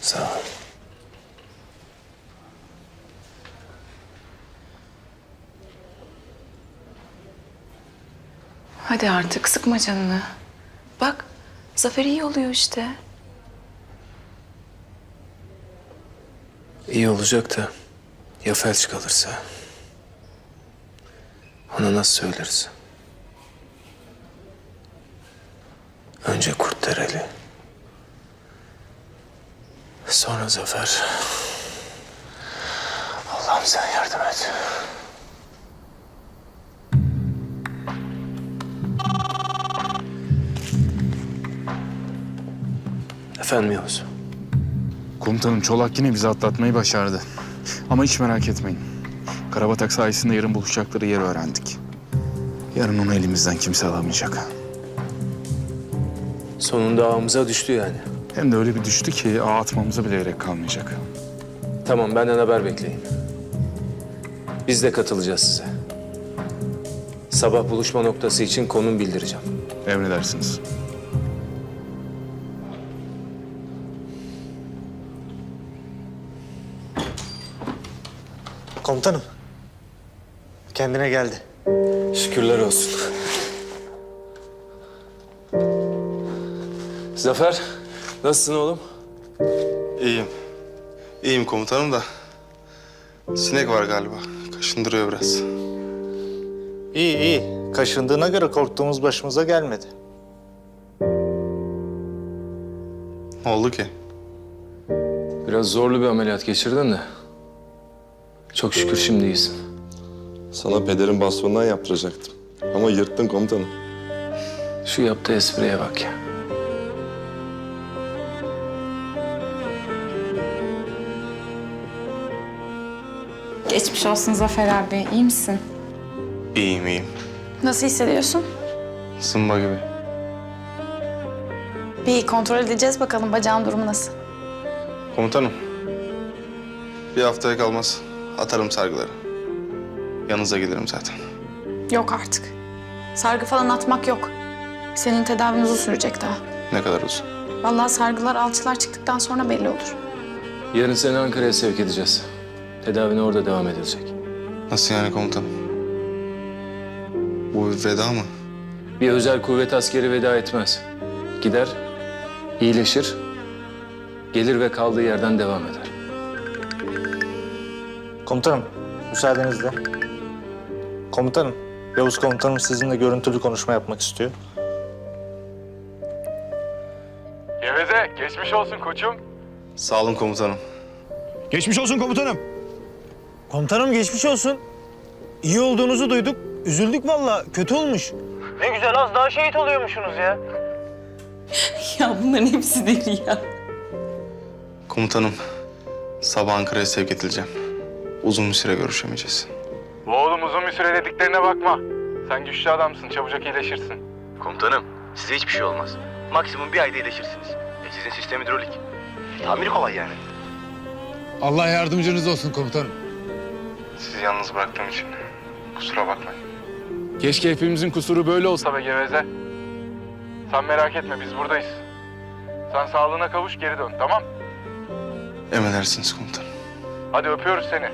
Sağ ol. Hadi artık sıkma canını. Bak Zafer iyi oluyor işte. İyi olacak da ya felç kalırsa? Ona nasıl söyleriz? Önce Kurtdereli. Sonra Zafer. Allah'ım sen yardım et. Efendim Yavuz. Komutanım Çolak yine bizi atlatmayı başardı. Ama hiç merak etmeyin. Karabatak sayesinde yarın buluşacakları yeri öğrendik. Yarın onu elimizden kimse alamayacak. Sonunda ağımıza düştü yani. Hem de öyle bir düştü ki ağ atmamıza bile gerek kalmayacak. Tamam benden haber bekleyin. Biz de katılacağız size. Sabah buluşma noktası için konum bildireceğim. Emredersiniz. Komutanım. Kendine geldi. Şükürler olsun. Zafer, nasılsın oğlum? İyiyim. İyiyim komutanım da. Sinek var galiba. Kaşındırıyor biraz. İyi iyi. Kaşındığına göre korktuğumuz başımıza gelmedi. Ne oldu ki? Biraz zorlu bir ameliyat geçirdin de. Çok şükür şimdi iyisin. Sana pederin bastonundan yaptıracaktım. Ama yırttın komutanım. Şu yaptığı espriye bak ya. Geçmiş olsun Zafer abi. İyi misin? İyiyim iyiyim. Nasıl hissediyorsun? Zımba gibi. Bir kontrol edeceğiz bakalım bacağın durumu nasıl? Komutanım. Bir haftaya kalmaz. Atarım sargıları. Yanınıza gelirim zaten. Yok artık. Sargı falan atmak yok. Senin tedavin uzun sürecek daha. Ne kadar uzun. Vallahi sargılar alçılar çıktıktan sonra belli olur. Yarın seni Ankara'ya sevk edeceğiz. Tedavine orada devam edilecek. Nasıl yani komutanım? Bu bir veda mı? Bir özel kuvvet askeri veda etmez. Gider, iyileşir, gelir ve kaldığı yerden devam eder. Komutanım, müsaadenizle. Komutanım, Yavuz komutanım sizinle görüntülü konuşma yapmak istiyor. Geveze geçmiş olsun koçum. Sağ olun komutanım. Geçmiş olsun komutanım. Komutanım geçmiş olsun. İyi olduğunuzu duyduk. Üzüldük vallahi. Kötü olmuş. Ne güzel az daha şehit oluyormuşsunuz ya. Ya bunların hepsi deli ya. Komutanım. Sabah Ankara'ya sevk edileceğim. Uzun bir süre görüşemeyeceğiz. Oğlum uzun bir süre dediklerine bakma. Sen güçlü adamsın çabucak iyileşirsin. Komutanım, size hiçbir şey olmaz. Maksimum bir ayda iyileşirsiniz. E sizin sistem hidrolik. Tamiri kolay yani. Allah yardımcınız olsun komutanım. Sizi yalnız bıraktığım için kusura bakmayın. Keşke hepimizin kusuru böyle olsa be Geveze. Sen merak etme biz buradayız. Sen sağlığına kavuş geri dön tamam? Emredersiniz komutanım. Hadi öpüyoruz seni.